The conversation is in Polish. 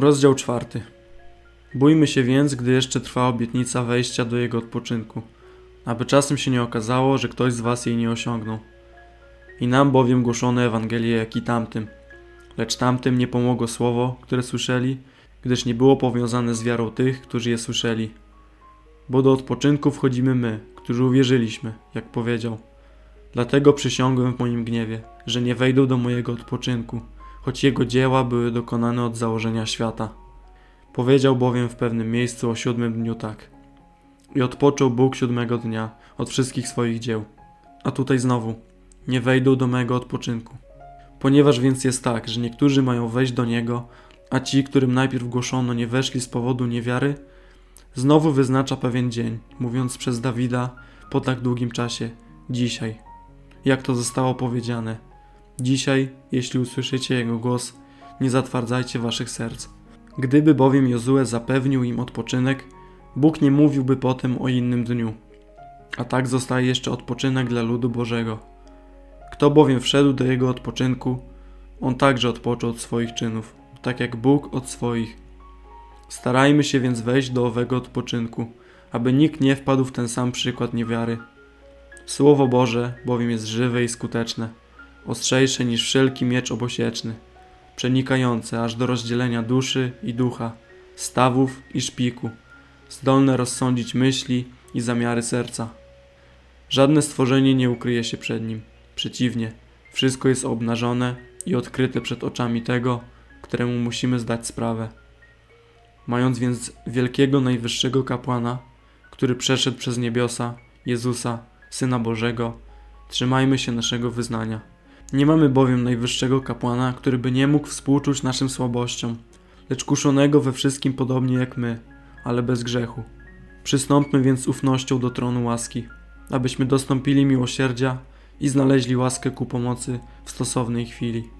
Rozdział czwarty. Bójmy się więc, gdy jeszcze trwa obietnica wejścia do jego odpoczynku, aby czasem się nie okazało, że ktoś z was jej nie osiągnął. I nam bowiem głoszono Ewangelię jak i tamtym. Lecz tamtym nie pomogło słowo, które słyszeli, gdyż nie było powiązane z wiarą tych, którzy je słyszeli. Bo do odpoczynku wchodzimy my, którzy uwierzyliśmy, jak powiedział. Dlatego przysiągłem w moim gniewie, że nie wejdą do mojego odpoczynku, choć jego dzieła były dokonane od założenia świata. Powiedział bowiem w pewnym miejscu o siódmym dniu tak. I odpoczął Bóg siódmego dnia od wszystkich swoich dzieł. A tutaj znowu, nie wejdą do mego odpoczynku. Ponieważ więc jest tak, że niektórzy mają wejść do niego, a ci, którym najpierw głoszono, nie weszli z powodu niewiary, znowu wyznacza pewien dzień, mówiąc przez Dawida po tak długim czasie, dzisiaj. Jak to zostało powiedziane, dzisiaj, jeśli usłyszycie jego głos, nie zatwardzajcie waszych serc. Gdyby bowiem Jozue zapewnił im odpoczynek, Bóg nie mówiłby potem o innym dniu. A tak zostaje jeszcze odpoczynek dla ludu Bożego. Kto bowiem wszedł do jego odpoczynku, on także odpoczął od swoich czynów, tak jak Bóg od swoich. Starajmy się więc wejść do owego odpoczynku, aby nikt nie wpadł w ten sam przykład niewiary. Słowo Boże bowiem jest żywe i skuteczne, ostrzejsze niż wszelki miecz obosieczny, przenikające aż do rozdzielenia duszy i ducha, stawów i szpiku, zdolne rozsądzić myśli i zamiary serca. Żadne stworzenie nie ukryje się przed nim. Przeciwnie, wszystko jest obnażone i odkryte przed oczami tego, któremu musimy zdać sprawę. Mając więc wielkiego najwyższego kapłana, który przeszedł przez niebiosa, Jezusa, Syna Bożego, trzymajmy się naszego wyznania. Nie mamy bowiem najwyższego kapłana, który by nie mógł współczuć naszym słabościom, lecz kuszonego we wszystkim podobnie jak my, ale bez grzechu. Przystąpmy więc ufnością do tronu łaski, abyśmy dostąpili miłosierdzia i znaleźli łaskę ku pomocy w stosownej chwili.